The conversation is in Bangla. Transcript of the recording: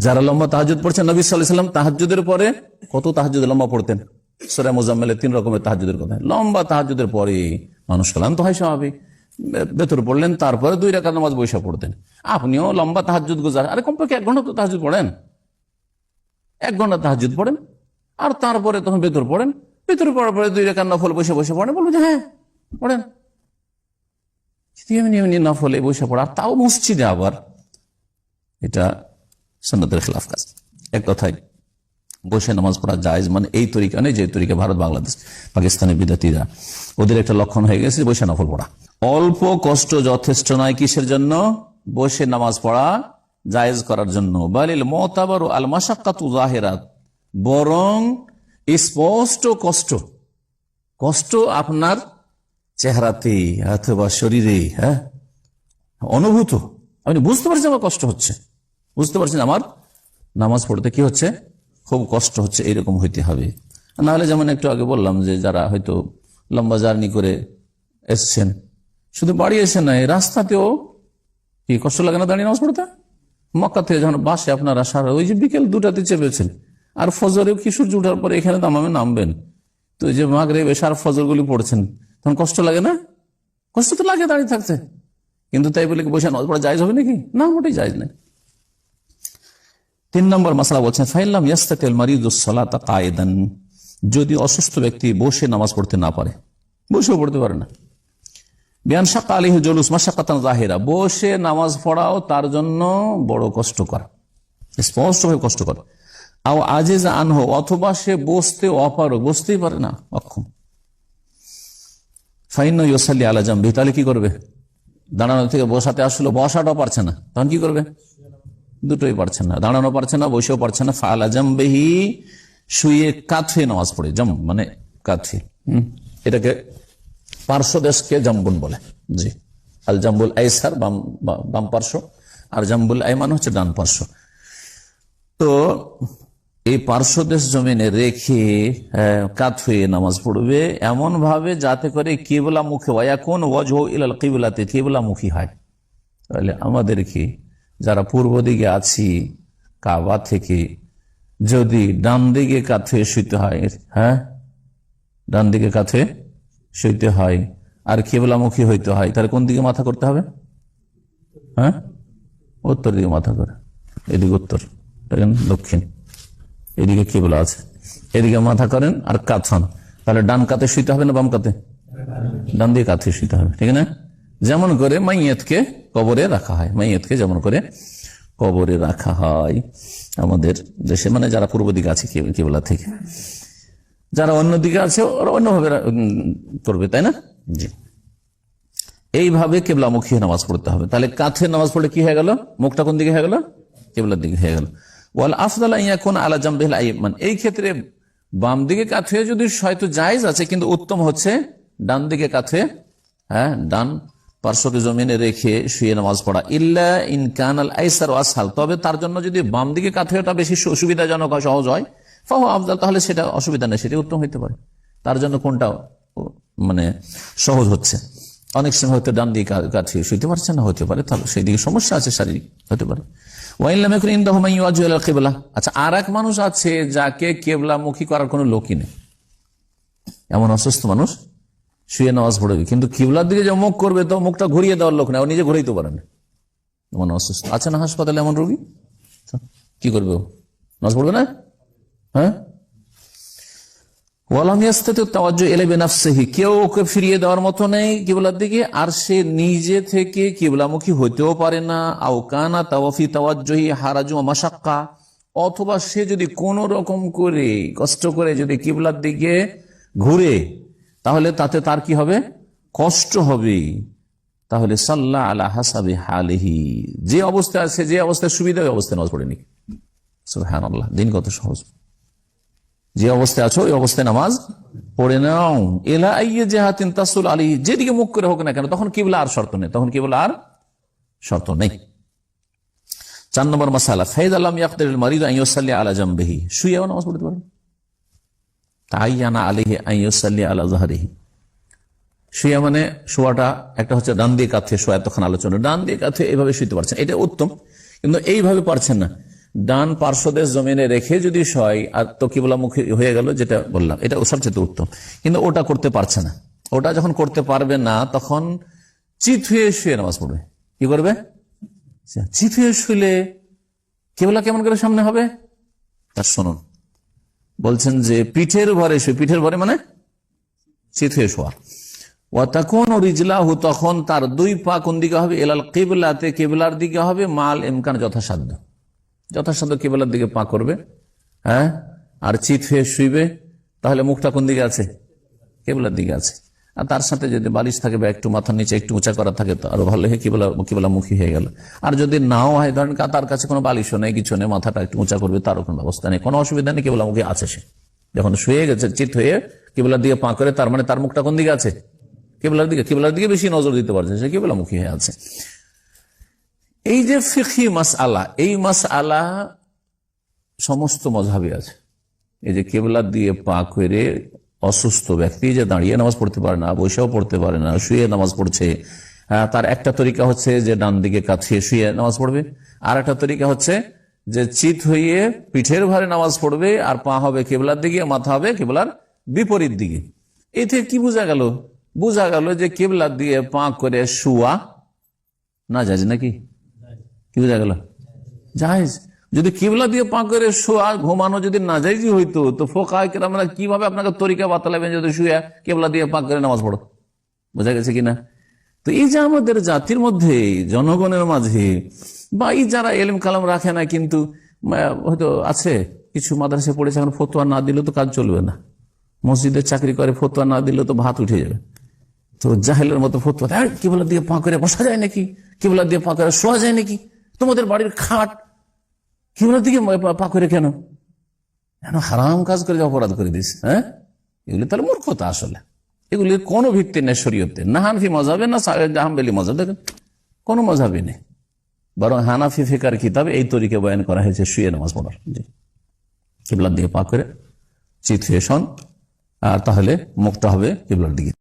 যারা লম্বা তাহাজুদ পড়ছেন, নবী সাল্লাম তাহাজুদের পরে কত তাহাজুদ লম্বা পড়তেন? সোরা মোজাম্মেলের তিন রকমের তাহাজুদের কথা। লম্বা তাহাজুদের পরে মানুষ ক্লান্ত হয় স্বাভাবিক। ভেতর পড়লেন, তারপরে দুই রেখা নামাজ বৈশা পড়তেন। আপনিও লম্বা তাহাজুদ গুজার। আরে কমপক্ষে এক ঘণ্টা তো তাহাজুদ পড়েন। এক ঘণ্টা তাহাজুদ পড়েন। আর তারপরে তখন ভেতর পড়েন। ভেতর পড়ার পরে দুই রেখার নফল বসে বসে পড়েন। বলব যে হ্যাঁ পড়েন। এমনি এমনি নফলে বসে পড়া তাও মসজিদে আবার এটা সন্ন্যতের খেলাফ কাজ। এক কথায়, বসে নামাজ পড়া জায়েজ মানে এই তরিকা নেই যে তরিকা ভারত, বাংলাদেশ, পাকিস্তানের বিদ্যার্থীরা। ওদের একটা লক্ষণ হয়ে গেছে, বসে নফল পড়া। অল্প কষ্ট যথেষ্ট নয় কিসের জন্য? বসে নামাজ পড়া জায়েজ করার জন্য। বালিল মতাবার আল মাসাক্কাতু জাহেরাত। বরং স্পষ্ট কষ্ট। কষ্ট আপনার চেহারাতে অথবা শরীরে হ্যাঁ অনুভূত। আপনি বুঝতে পারছেন আমার কষ্ট হচ্ছে। বুঝতে পারছেন আমার? নামাজ পড়তে কি হচ্ছে? খুব কষ্ট হচ্ছে, এরকম হইতে হবে। নাহলে যেমন একটু আগে বললাম যে যারা হয়তো লম্বা জার্নি করে এসছেন, শুধু বাড়ি এসে নাই রাস্তাতেও কি কষ্ট লাগে না দাঁড়িয়ে নামাজ পড়তে? মক্কা থেকে যখন বাসে আপনারা সারা ওই যে বিকেল দুটাতে চেপেছেন, আর ফজরেও কি সূর্য উঠার পরে এখানে দামামে নামবেন? তো যে মাগরে বেশার ফজরগুলি পড়ছেন, তখন কষ্ট লাগে না? কষ্ট তো লাগে দাঁড়িয়ে থাকতে। কিন্তু তাই বলে বসে নামাজ পড়া জায়জ হবে নাকি? না, মোটেই জায়জ নাই। তিন নম্বর মশলা বলছেন, ফাইল্লাম ইয়াস্তাতিল মারিদুসসালাতা কায়েদান। যদি অসুস্থ ব্যক্তি বসে নামাজ পড়তে না পারে, বসেও পড়তে পারে না। বিয়ান শাক্কা আলিহ জলুস মাসাকাতান জাহেরা বসে নামাজ পড়াও তার জন্য বড় কষ্টকর, স্পষ্টভাবে কষ্টকর। আও আজেজ আনহ, অথবা সে বসতে অপারক বসতেই পারে না, অক্ষম। ফাইন ইসাল্লি আলা জাম্বি তাহলে কি করবে? দাঁড়ানো থেকে বসাতে আসলো, বসাটাও পারছে না, তখন কি করবে? দুটোই পারছে না, দাঁড়ানো পারছে না, বসেও পারছে না। ফালা জাম্বেহি, শুয়ে কাথে নামাজ পড়ে, জম মানে কাথে এটাকে পার্শ্বদেশকে জাম্বুন বলে। জি। আল জাম্বুল আইসার, বাম বাম পার্শ্ব। আর জাম্বুল আইমান হচ্ছে ডান পার্শ্ব। তো এই পার্শ্বদেশ জমিনে রেখে কাত হয়ে নামাজ পড়বে এমন ভাবে যাতে করে কেবলা মুখে হয় এখন ওয়াজ ইলাল কিবলাতে কেবলা মুখী হয়। তাহলে আমাদেরকে যারা পূর্ব দিকে আছি, কাবা থেকে, যদি ডান দিকে কাথে শুইতে হয় হ্যাঁ? ডান দিকে কাথে শুইতে হয়, আর কেবলামুখী হইতে হয়, তাহলে কোন দিকে মাথা করতে হবে? হ্যাঁ? উত্তর দিকে মাথা করে। এদিকে উত্তর, দেখেন দক্ষিণ। এদিকে কেবলা আছে। এদিকে মাথা করেন আর কাত হন তাহলে ডান কাতে শুইতে হবে না বাম কাতে ডান দিয়ে কাতে শুইতে হবে, ঠিক না যেমন করে মাইয়েতকে কবরে রাখা হয়। মাইয়েতকে যেমন করে কবরে রাখা হয় আমাদের দেশে। মানে যারা পূর্ব দিকে আছে কেবলা থেকে। যারা অন্যদিকে আছে, ওরা অন্যভাবে করবে, তাই না? জি। এইভাবে কেবলা কেবলামুখী নামাজ পড়তে হবে। তাহলে কাথে নামাজ পড়লে কি হয়ে গেল? মুখটা কোন দিকে হয়ে গেল? কেবলার দিকে হয়ে গেল। ওয়াল আফদাল কোন আলা জাম্বিল আইমান এই ক্ষেত্রে বাম দিকে কাথে যদি হয়তো জায়েজ আছে, কিন্তু উত্তম হচ্ছে ডান দিকে কাঁথে হ্যাঁ ডান পার্শ্বকে জমিনে রেখে শুয়ে নামাজ পড়া। ইল্লা ইন কানাল আইসার ওয়াসাল তবে তার জন্য যদি বাম দিকে কাথেটা বেশি সুবিধাজনক হয় সহজ হয়, ফাহ আফজাল, তাহলে সেটা অসুবিধা নেই, সেটা উত্তম হইতে পারে। তার জন্য কোনটা মানে সহজ হচ্ছে? অনেক সময় হয়তো ডান দিকে কাছে শুইতে পারছে না হতে পারে। তাহলে সেই দিকে সমস্যা আছে, শারীরিক হতে পারে। আচ্ছা আর এক মানুষ আছে যাকে কেবলামুখী করার কোনো লোকই নেই। এমন অসুস্থ মানুষ শুয়ে নামাজ পড়বে। কিন্তু কিবলার দিকে যে মুখ করবে, তো মুখটা ঘুরিয়ে দেওয়ার লোক না, ও নিজে ঘুরেই তো পারে না অসুস্থ। আছে না হাসপাতালে এমন রোগী? কি করবে ও? নামাজ পড়বে না? হ্যাঁ? কেউ ওকে ফিরিয়ে দেওয়ার মতো নেই দিকে, আর সে নিজে থেকে পারে না। তাওয়াফি হারাজু মাসাক্কা অথবা সে যদি কোন রকম করে, কষ্ট করে যদি কিবলার দিকে ঘুরে তাহলে তাতে তার কি হবে? কষ্ট হবে। তাহলে সাল্লাহ আলা হাসাবে হালেহি। যে অবস্থায় আছে, যে অবস্থায় সুবিধা, ওই অবস্থায় নামাজ পড়েনি হ্যাঁ আল্লাহ দিন কত সহজ। যে অবস্থায় আছো, ওই অবস্থায় নামাজ পড়ে নাও। এলা জেহাতিন তাসুল আলী যেদিকে মুখ করে হোক না কেন, তখন কিবলা আর শর্ত নেই, তখন কিবলা আর শর্ত নেই। চার নম্বর মাসালা ফাইদ আলম ইয়াকুল মারিদ আইসাল্লি আলা জাম্বেহি। শুয়েও নামাজ পড়তে পারেন। তাইয়ানা আলিহি আইসাল্লি আলা জাহারিহি শুয়া মানে শোয়াটা একটা হচ্ছে ডান দিয়ে কাথে শোয়া, এতক্ষণ আলোচনা। ডান দিয়ে কাথে এইভাবে শুইতে পারছেন, এটা উত্তম, কিন্তু এইভাবে পারছেন না। ডান পার্শ্বদেশ জমিনে রেখে যদি শয়, আর তো কিবলামুখী হয়ে গেল যেটা বললাম, এটা সবচেয়ে উত্তম। কিন্তু ওটা করতে পারছে না। ওটা যখন করতে পারবে না, তখন চিত হয়ে শুয়ে নামাজ পড়বে। কি করবে? চিত হয়ে শুলে কেবলা কেমন করে সামনে হবে? তার শুনুন। বলছেন যে পিঠের ভরে শুয়ে। পিঠের ভরে মানে চিত হয়ে শোয়া। ও তখন রিজলাহু, তখন তার দুই পা কোন দিকে হবে? এলাল কেবলাতে, কেবলার দিকে হবে। মাল এমকান যথাসাধ্য। যথাসাধ্য কেবলার দিকে পা করবে। হ্যাঁ? আর চিত হয়ে শুইবে। তাহলে মুখটা কোন দিকে আছে? কেবলার দিকে আছে। আর তার সাথে যদি বালিশ থাকে বা একটু মাথার নিচে একটু উঁচা করা থাকে তো আরও ভালো। হয়ে কেবলা কেবলা মুখী হয়ে গেল। আর যদি নাও হয়, ধরেন তার কাছে কোনো বালিশও নেই, কিছু নেই, মাথাটা একটু উঁচা করবে, তারও কোনো ব্যবস্থা নেই। কোনো অসুবিধা নেই কেবলা মুখী আছে সে। যখন শুয়ে গেছে, চিত হয়ে কেবলার দিকে পা করে, তার মানে তার মুখটা কোন দিকে আছে? কেবলার দিকে? কেবলার দিকে বেশি নজর দিতে পারছে সে কেবলামুখী হয়ে আছে? এই যে ফিখি মাস আলা এই মাস আলা সমস্ত মজাবি আছে। এই যে কেবলা দিয়ে পা করে অসুস্থ ব্যক্তি যে দাঁড়িয়ে নামাজ পড়তে পারে না বৈশাও পড়তে পারে না শুয়ে নামাজ পড়ছে হ্যাঁ, তার একটা তরিকা হচ্ছে যে ডান দিকে কাছিয়ে শুয়ে নামাজ পড়বে। আর একটা তরিকা হচ্ছে যে চিত হয়ে পিঠের ভারে নামাজ পড়বে আর পা হবে কেবলার দিকে মাথা হবে কেবলার বিপরীত দিকে। এতে কি বোঝা গেল? বোঝা গেল যে কেবলার দিয়ে পা করে শুয়া না যাজ নাকি? কি বোঝা গেল? জাহেজ যদি কিবলা দিয়ে পা করে শোয়া ঘুমানো যদি না যাইজি হইতো তো ফোকা আমরা কীভাবে আপনাকে তরিকা বাতালাবেন যদি শুয়ে কেবলা দিয়ে পা করে নামাজ পড়ো বোঝা গেছে কিনা? তো এই যে আমাদের জাতির মধ্যে জনগণের মাঝে বা এই যারা এলিম কালাম রাখে না কিন্তু হয়তো আছে কিছু মাদ্রাসে পড়েছে এখন ফতোয়া না দিলে তো কাজ চলবে না। মসজিদের চাকরি করে ফতোয়া না দিলে তো ভাত উঠে যাবে। তো জাহেলের মতো ফতুয়া দেয়, "এই, কেবলা দিয়ে পা করে বসা যায় নাকি? কেবলা দিয়ে পা করে শোয়া যায় নাকি? তোমাদের বাড়ির খাট কেবলার দিকে পা- করে কেন? কেন হারাম কাজ করে অপরাধ করে দিস হ্যাঁ? এগুলি তাহলে মূর্খতা আসলে। এগুলি কোনো ভিত্তি নেই শরীয়তে। না হানফি মজাবে, না হামবেলি মজাব। দেখেন, কোনো মজাবই নেই। বরং হানাফি ফিকার কিতাবে এই তরিকে বয়ান করা হয়েছে শুয়ে নামাজ পড়ার। কেবলার দিকে পা করে চিত হয়ে শোন, আর তাহলে মুক্ত হবে কেবলার দিকে।